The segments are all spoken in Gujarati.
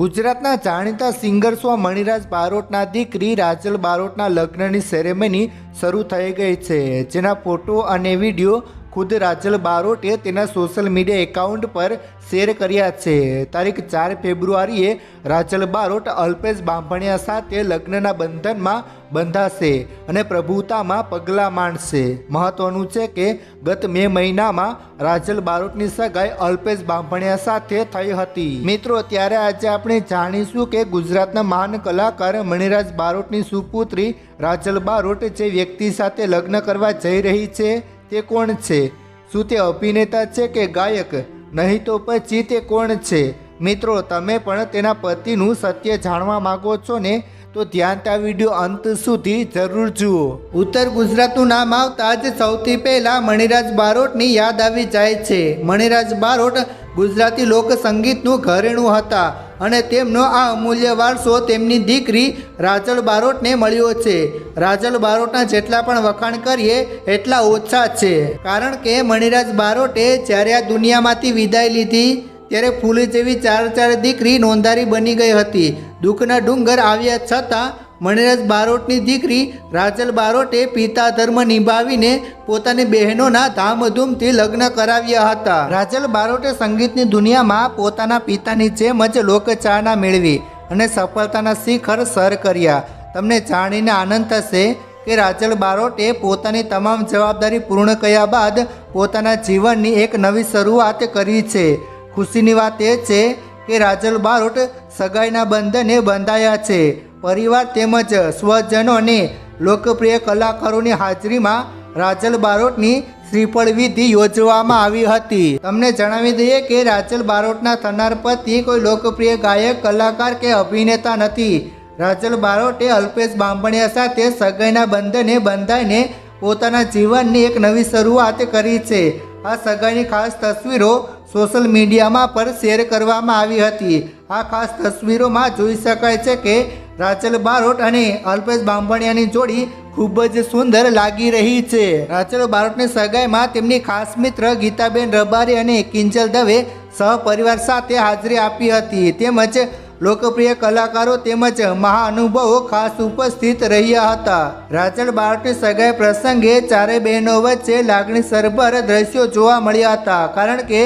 ગુજરાતના જાણીતા સિંગર સ્વ મણિરાજ બારોટના દીકરી રાજલ બારોટના લગ્નની સેરેમની શરૂ થઈ ગઈ છે. જેના ફોટો અને વીડિયો ખુદ રાજલ બારોટે તેના સોશિયલ મીડિયા એકાઉન્ટ પર શેર કર્યા છે. તારીખ ચાર ફેબ્રુઆરીએ રાજલ બારોટ અલ્પેશ બાંભણિયા સાથે લગ્નના બંધનમાં બંધાશે અને પ્રભુતામાં પગલાં માંડશે. મહત્વનું છે કે ગત મે મહિનામાં રાજલ બારોટની સગાઈ અલ્પેશ બાંભણિયા સાથે થઈ હતી. મિત્રો, ત્યારે આજે આપણે જાણીશું કે ગુજરાતના મહાન કલાકાર મણિરાજ બારોટની સુપુત્રી રાજલ બારોટ જે વ્યક્તિ સાથે લગ્ન કરવા જઈ રહી છે, તે કોણ છે? શું તે અભિનેતા છે કે ગાયક? નહીં તો પછી તે કોણ છે? મિત્રો, તમે પણ તેના પતિનું સત્ય જાણવા માગો છો ને? તો ધ્યાન આ વીડિયો અંત સુધી જરૂર જુઓ. ઉત્તર ગુજરાતનું નામ આવતા જ સૌથી પહેલા મણિરાજ બારોટની યાદ આવી જાય છે. મણિરાજ બારોટ ગુજરાતી લોક સંગીતનું ઘરેણું હતા અને તેમનો આ અમૂલ્ય વારસો તેમની દીકરી રાજલ બારોટને મળ્યો છે. રાજલ બારોટના જેટલા પણ વખાણ કરીએ એટલા ઓછા છે. કારણ કે મણિરાજ બારોટે જ્યારે આ દુનિયામાંથી વિદાય લીધી ત્યારે ફૂલી જેવી ચાર ચાર દીકરી નોંધારી બની ગઈ હતી. દુઃખના ડુંગર આવ્યા છતાં મણિરાજ બારોટની દીકરી રાજલ બારોટે પિતા ધર્મ નિભાવીને પોતાની બહેનોના ધામધૂમથી લગ્ન કરાવ્યા હતા. રાજલ બારોટે સંગીતની દુનિયામાં પોતાના પિતાની જેમ જ લોકચારણા મેળવી અને સફળતાના શિખર સર કર્યા. તમને જાણીને આનંદ થશે કે રાજલ બારોટે પોતાની તમામ જવાબદારી પૂર્ણ કર્યા બાદ પોતાના જીવનની એક નવી શરૂઆત કરી છે. ખુશીની વાત એ છે કે રાજલ બારોટ સગાઈના બંધને બંધાયા છે. પરિવાર તેમજ સ્વજનો અને લોકપ્રિય કલાકારોની હાજરીમાં રાજલ બારોટની શ્રીફળ વિધિ યોજવામાં આવી હતી. તમને જણાવી દઈએ કે રાજલ બારોટના થનાર પતિ કોઈ લોકપ્રિય ગાયક, કલાકાર કે અભિનેતા નથી. રાજલ બારોટે અલ્પેશ બાંભણિયા સાથે સગાઈના બંધને બંધાઈને પોતાના જીવનની એક નવી શરૂઆત કરી છે. આ સગાઈની ખાસ તસવીરો સોશિયલ મીડિયામાં પર શેર કરવામાં આવી હતી. આ ખાસ તસવીરોમાં જોઈ શકાય છે કે રાચલ બારોટ અને અલ્પેશ બાંભણિયાની જોડી ખૂબ જ સુંદર લાગી રહી છે. રાચલ બારોટની સગાઈમાં તેમની ખાસ મિત્ર ગીતાબેન રબારી અને કિંજલ દવે સહપરિવાર સાથે હાજરી આપી હતી. તેમજ લોકપ્રિય કલાકારો તેમજ મહાનુભાવો ખાસ ઉપસ્થિત રહ્યા હતા. રાજલ બારોટની સગાઈ પ્રસંગે ચારેય બહેનો વચ્ચે લાગણી સરભર દ્રશ્યો જોવા મળ્યા હતા. કારણ કે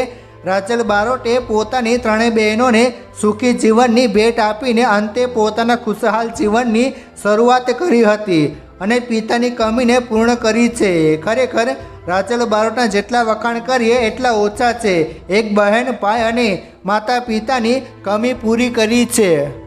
રાજલ બારોટે પોતાની ત્રણેય બહેનોને સુખી જીવનની ભેટ આપીને અંતે પોતાના ખુશહાલ જીવનની શરૂઆત કરી હતી અને પિતાની કમીને પૂર્ણ કરી છે. ખરેખર રાચલ બારોટના જેટલા વખાણ કરીએ, એટલા ઓછા છે. એક બહેન, ભાઈ અને માતા પિતાની કમી પૂરી કરી છે.